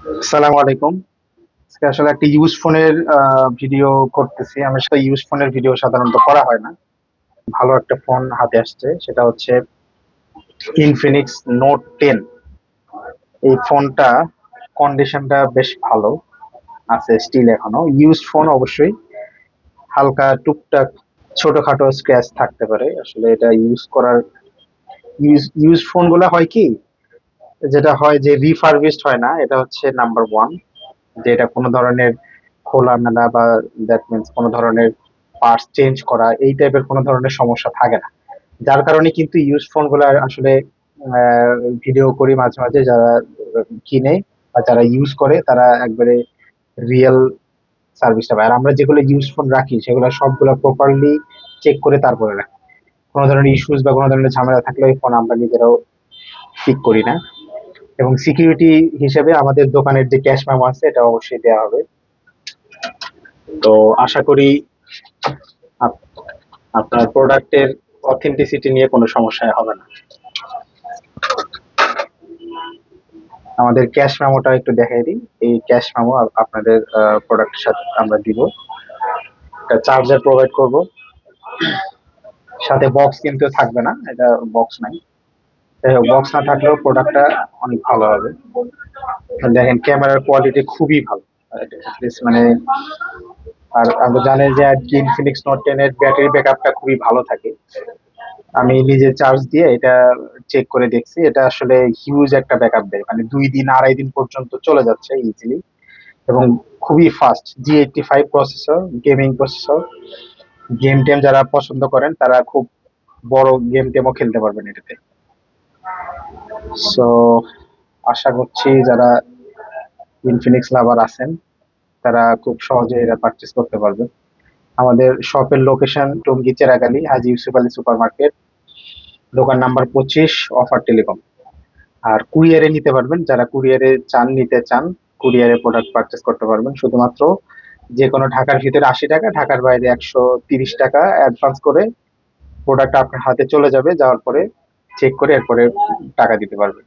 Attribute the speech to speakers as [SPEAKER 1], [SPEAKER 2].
[SPEAKER 1] আসসালামু আলাইকুম। আজকে আসলে একটা ইউজ ফোনের ভিডিও করতেছি। আমি সেটা ইউজ ফোনের ভিডিও সাধারণত করা হয় না। ভালো একটা ফোন হাতে আসছে, সেটা হচ্ছে ইনফিনিক্স নোট টেন এই ফোনটা কন্ডিশনটা বেশ ভালো আছে স্টিল এখনও। ইউজ ফোন অবশ্যই হালকা টুকটাক ছোটখাটো স্ক্র্যাচ থাকতে পারে। আসলে এটা ইউজ করার ইউজ ইউজ ফোনগুলো হয় কি যেটা হয় যে রিফারবিশড হয় না, এটা হচ্ছে নাম্বার ওয়ান যে এটা কোনো ধরনের খোলা মেলা বা দ্যাট মিনস কোনো ধরনের পার্টস চেঞ্জ করা, এই টাইপের কোনো ধরনের সমস্যা থাকে না। যার কারণে কিন্তু ইউজ ফোনগুলো আসলে ভিডিও করি মাঝে মাঝে যারা কিনে বা যারা ইউজ করে, তারা একবারে রিয়েল সার্ভিসটা পায়। আর আমরা যেগুলো ইউজ ফোন রাখি, সেগুলো সবগুলো প্রপারলি চেক করে তারপরে রাখি। কোনো ধরনের ইস্যুস বা কোনো ধরনের ঝামেলা থাকলে ওই ফোন আমরা নিজেরাও ঠিক করি না। এবং সিকিউরিটি হিসেবে আমাদের দোকানের যে ক্যাশ মেমো আছে, এটা অবশ্যই দেওয়া হবে। তো আশা করি আপ- আপনার প্রোডাক্টের অথেন্টিসিটি নিয়ে কোনো সমস্যা হবে না। আমাদের ক্যাশ মেমোটা একটু দেখাই দিই। এই ক্যাশ মেমো আপনাদের প্রোডাক্টের সাথে আমরা দিব। একটা চার্জার প্রোভাইড করব। সাথে বক্স কিন্তু থাকবে না, এটা বক্স নাই। যাই হোক বক্স না থাকলেও প্রোডাক্টটা অনেক ভালো হবে। দেখেন ক্যামেরার কোয়ালিটি খুবই ভালো। মানে আর আমরা জানেন যে ইনফিনিক্স নোট টেন এর ব্যাটারি ব্যাকআপটা খুবই ভালো থাকে। আমি নিজে চার্জ দিয়ে এটা চেক করে দেখছি। এটা আসলে হিউজ একটা ব্যাকআপ দেয়। মানে দুই দিন, আড়াই দিন পর্যন্ত চলে যাচ্ছে ইজিলি এবং খুবই fast G eighty five processor gaming processor game টেম যারা পছন্দ করেন, তারা খুব বড় গেম টেমও খেলতে পারবেন এটাতে। সো আশা করছি যারা ইনফিনিক্স লাভার আছেন, তারা খুব সহজে এটা পারচেস করতে পারবে আমাদের শপের location Tongi Cheragali, Haji Yusuf Ali super market দোকান নাম্বার পঁচিশ, অফার টেলিকম। আর কুরিয়ারে নিতে পারবেন, যারা কুরিয়ারে চান, নিতে চান কুরিয়ারে প্রোডাক্ট পারচেস করতে পারবেন। শুধুমাত্র যে কোনো ঢাকার ভিতরে আশি টাকা, ঢাকার বাইরে একশো তিরিশ টাকা অ্যাডভান্স করে প্রোডাক্ট আপনার হাতে চলে যাবে, যাওয়ার পরে চেক করে এরপরে টাকা দিতে পারবেন